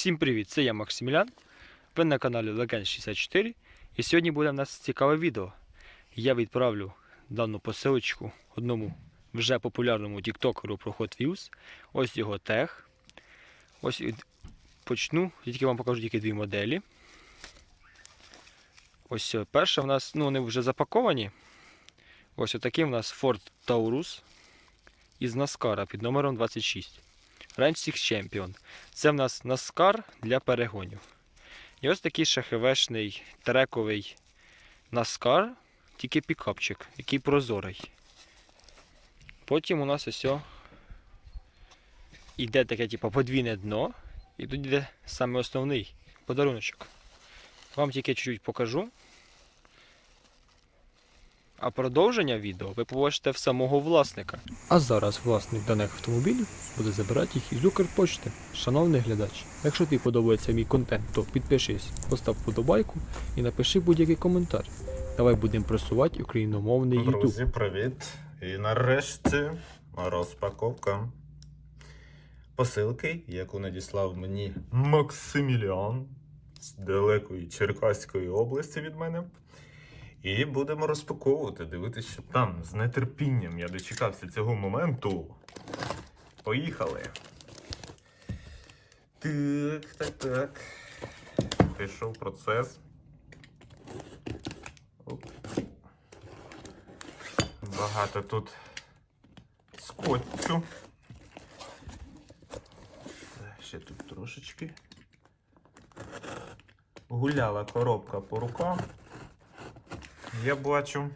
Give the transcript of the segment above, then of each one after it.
Всім привіт! Це я Максимілян. Ви на каналі Legend 64. І сьогодні буде в нас цікаве відео. Я відправлю дану посилочку одному вже популярному тіктокеру про Hot Wheels. Ось його тег. Ось почну. Я тільки вам покажу тільки дві моделі. Ось е, перша в нас, ну вони вже запаковані. Ось отакий в нас Ford Taurus із Наскара під номером 26. Ranch Champion. Це в нас Наскар для перегонів. І ось такий шахевешний трековий Наскар, тільки пікапчик, який прозорий. Потім у нас ось о іде таке типу, подвійне дно, і тут йде саме основний подаруночок. Вам тільки чуть-чуть покажу. А продовження відео ви побачите в самого власника. А зараз власник даних автомобілів буде забирати їх із Укрпочти. Шановний глядач, якщо тобі подобається мій контент, то підпишись, постав вподобайку і напиши будь-який коментар. Давай будемо просувати україномовний YouTube. Друзі, привіт! І нарешті розпаковка посилки, яку надіслав мені Максиміліан з далекої Черкаської області від мене. І будемо розпаковувати, дивитися, що там з нетерпінням я дочекався цього моменту. Поїхали. Так, так, так. Пішов процес. Оп. Багато тут скотчу. Ще тут трошечки. Гуляла коробка по рукам. Я бачу.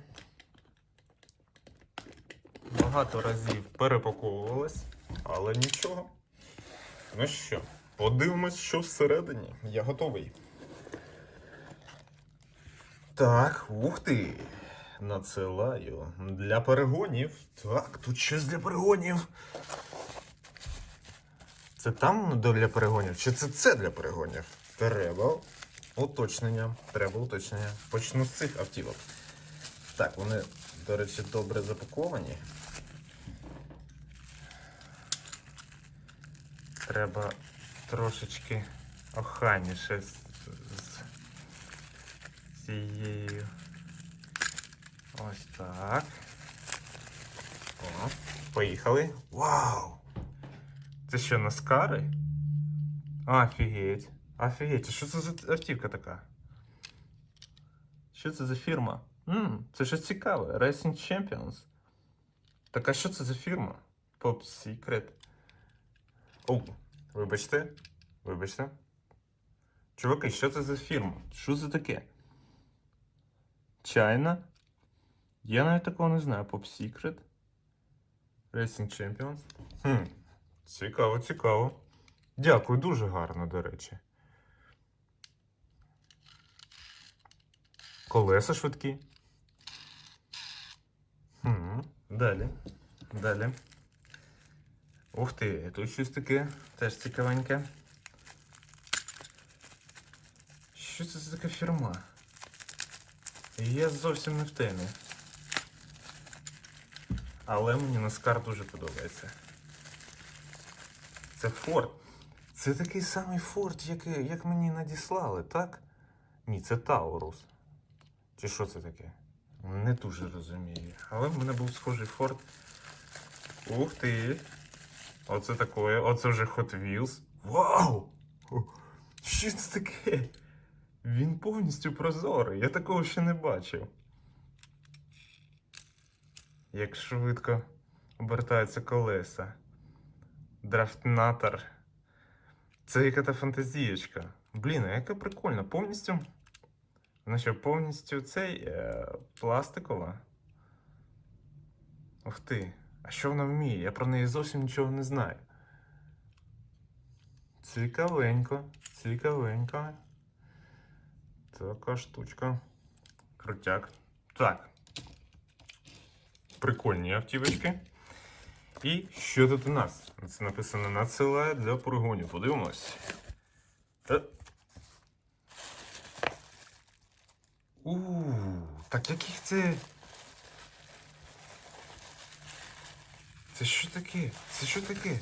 Багато разів перепаковувалась, але нічого. Ну що, подивимось, що всередині. Я готовий. Так, ух ти. Надсилаю для перегонів. Так, тут щось для перегонів. Це там для перегонів? Чи це це для перегонів? Треба уточнення. Треба уточнення. Почну з цих автівок. Так, вони, до речі, добре запаковані. Треба трошечки охайніше з, з цією. Ось так. О, поїхали. Вау! Це що, наскари? Офігеть. Офігеть, що це за автівка така? Що це за фірма? Ммм, це щось цікаве. Racing Champions. Так а що це за фірма? Pop Secret. О, вибачте. Вибачте. Чуваки, що це за фірма? Що це таке? China? Я навіть такого не знаю. Pop Secret. Racing Champions. Хм. Цікаво, цікаво. Дякую, дуже гарно, до речі. Колеса швидкі. Хм. Далі. Далі. Ух ти, тут щось таке теж цікавеньке. Що це за така фірма? Я зовсім не в темі. Але мені Наскар дуже подобається. Це Форд. Це такий самий Форд, як, як мені надіслали, так? Ні, це Таурус. Чи що це таке? Не дуже розумію. Але в мене був схожий Форд. Ух ти! Оце таке. Оце вже Hot Wheels. Вау! Що це таке? Він повністю прозорий. Я такого ще не бачив. Як швидко обертаються колеса. Драфтнатор. Це яка-то фантазієчка. Блін, а яка прикольна. Повністю. Вона що, повністю цей е, пластикова. Ух ти. А що вона вміє? Я про неї зовсім нічого не знаю. Цікавенько, цікавенько. Така штучка. Крутяк. Так. Прикольні автівочки. І що тут у нас? Це написано надсилає для перегонів. Подивимось. Е. У, так яких це. Це що таке? Це що таке?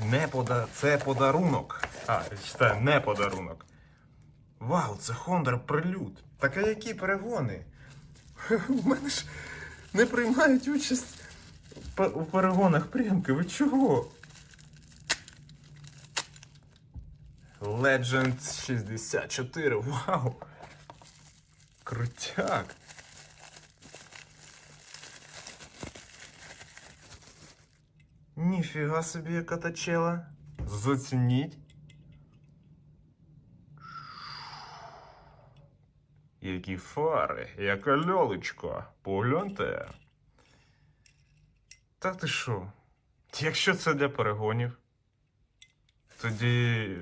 Не пода... Це подарунок. А, читаю, не подарунок. Вау, це Honda прилюд. Так а які перегони? У мене ж не приймають участь у перегонах прямки. Ви чого? Legend 64. Вау! Крутяк! Ніфіга собі, яка тачела. Зацініть. Які фари, яка льолечко. Погляньте. Та ти що? Якщо це для перегонів, тоді.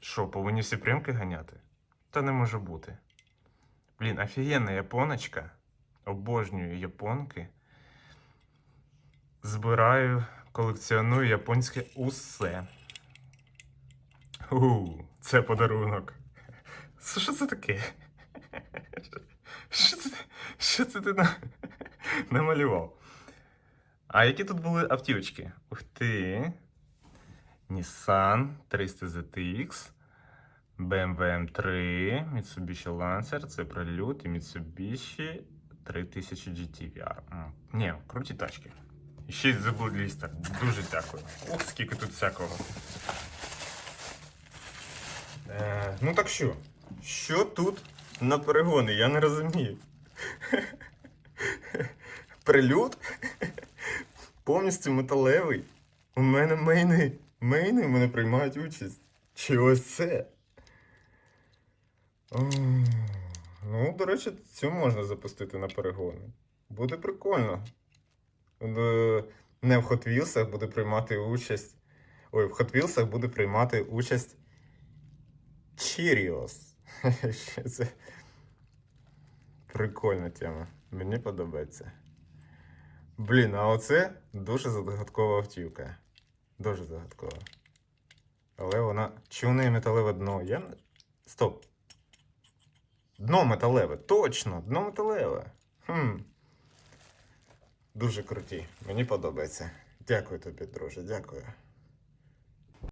Що, повинні всі прямки ганяти? Та не може бути. Блін, офігенна японочка. Обожнюю японки. Збираю, колекціоную японське усе. У, це подарунок. Що це таке? Що це, що це ти на, намалював? А які тут були автівочки? Ух ти. Nissan 300 ZX, BMW M3, Mitsubishi Lancer, це прилюд і Mitsubishi 3000 GT VR. Ні, круті тачки. І ще й Bloodlister. Дуже дякую. Ох, скільки тут всякого. Е, ну так що? Що тут на перегони? Я не розумію. Прилюд? Повністю металевий. У мене мейни. Мейни в мене приймають участь. Чи ось це? Ну, до речі, цю можна запустити на перегони. Буде прикольно. Не в Wheels буде приймати участь. Ой, в Wheels буде приймати участь Cheerios. Це? Прикольна тема. Мені подобається. Блін, а оце дуже загадкова автівка. Дуже загадкова. Але вона. Неї металеве дно? Я. Стоп. Дно металеве. Точно! Дно металеве. Хм. Дуже круті. Мені подобається. Дякую тобі, друже, дякую.